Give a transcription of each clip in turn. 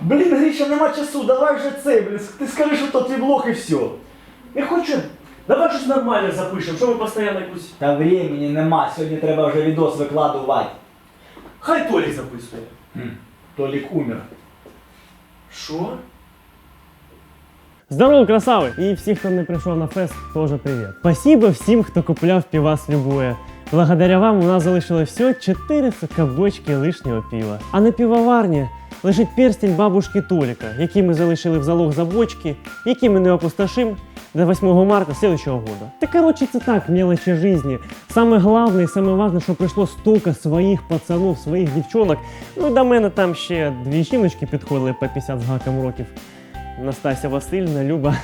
Блін, Гріша, нема часу, давай вже це, блін. Ти скажи, що то твій блог і все. Не хочу. Давай щось нормальне запишемо, що ми постійно якусь. Та времени нема, сьогодні треба вже відос викладувати. Хай Толік записує. Толік умер. Що? Здорово, красавы! И всех, кто не пришел на фест, тоже привет. Спасибо всем, кто купляв пивас любое. Благодаря вам у нас залишилось всього 400 бочки лишнього пива. А на пивоварні лежить перстень бабушки Толіка, який ми залишили в залог за бочки, які ми не опустошим до 8 марта следующего года. Та короче, це так, мелочи жизни. головне і саме важне, що прийшло столько своїх пацанов, своїх дівчонок. Ну і до мене там ще дві жіночки підходили по 50 з гаком років. Настася Васильівна, Люба,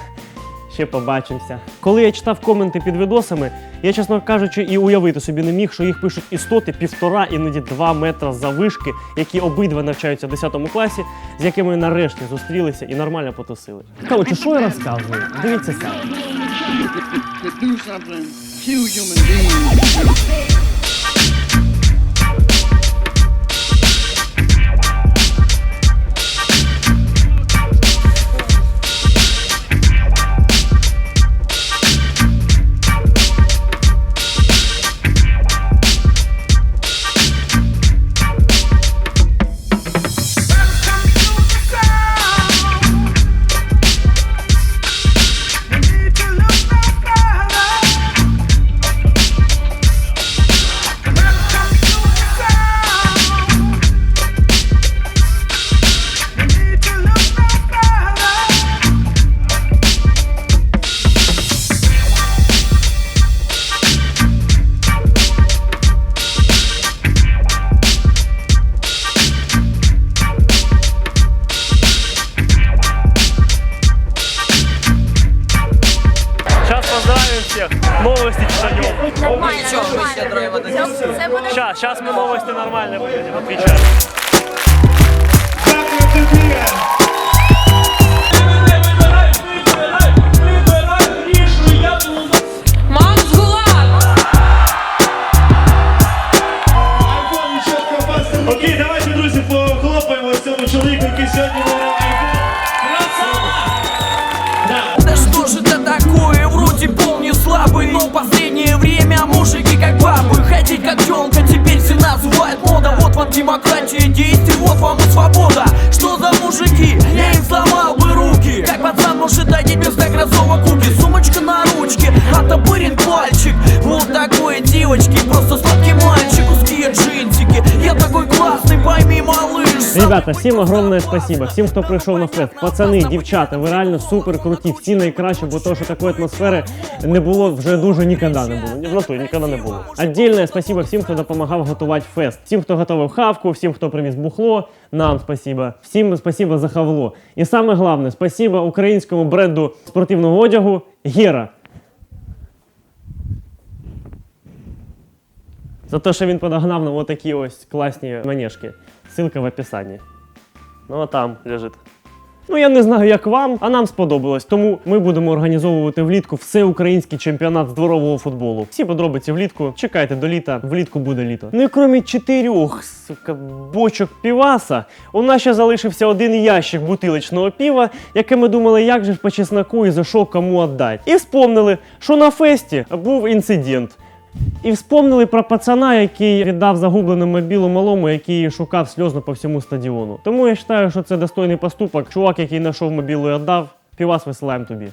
ще побачимося. Коли я читав коменти під відосами, я, чесно кажучи, і уявити собі не міг, що їх пишуть істоти півтора, іноді два метра завишки, які обидва навчаються в 10 класі, з якими нарешті зустрілися і нормально потусили. Коротше, що я розказую? Дивіться самі. Новости читанем. Нормально, буде Сейчас, сейчас мы новости нормально выйдем, отвечаю. Окей, давайте, друзі, похлопаємо цьому чоловіку, який сьогодні виграв демократия действий, вот вам и свобода. Что за мужики? Я им сломал бы руки. Как пацан может одеть без кроссовок куки? Сумочка на ручке, оттопырен пальчик. Вот такой девочки, просто сладкий Ребята, всім огромне спасибо, всім, хто прийшов на фест. Пацани, дівчата, ви реально супер круті, всі найкращі, бо то, що такої атмосфери не було вже дуже ніколи не було. Ні, В натурі ніколи не було. Отдельне спасибо всім, хто допомагав готувати фест. Всім, хто готував хавку, всім, хто привіз бухло, нам спасибо. Всім спасибо за хавло. І саме головне, спасибо українському бренду спортивного одягу Гера. За те, що він подогнав нам отакі ось класні манежки. Ссылка в описанні. Ну а там лежить. Ну я не знаю, як вам, а нам сподобалось. Тому ми будемо організовувати влітку всеукраїнський чемпіонат з дворового футболу. Всі подробиці влітку. Чекайте до літа, влітку буде літо. Ну і крім чотирьох сука, бочок піваса, у нас ще залишився один ящик бутилочного пива, яке ми думали, як же ж по чесноку і за що кому віддати. І вспомнили, що на фесті був інцидент. І вспомнили про пацана, який віддав загубленому білу малому, який шукав сльозно по всьому стадіону. Тому я вважаю, що це достойний поступок. Чувак, який знайшов мобілу і віддав, півас висилаємо тобі.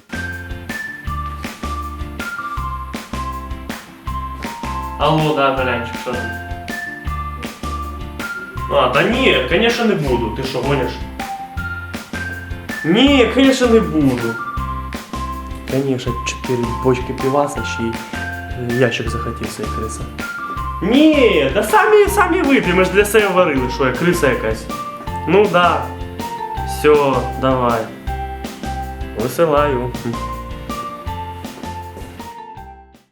Алло, да, Белянчик, що ти? А, та ні, звісно не буду. Ти що, гониш? Ні, звісно не буду. Конечно, 4 бочки пиваса ще й ящик захотів як криса. Ні, да самі, самі вип'ємо, ж для себе варили, що я, криса якась. Ну да. Все, давай. Висилаю.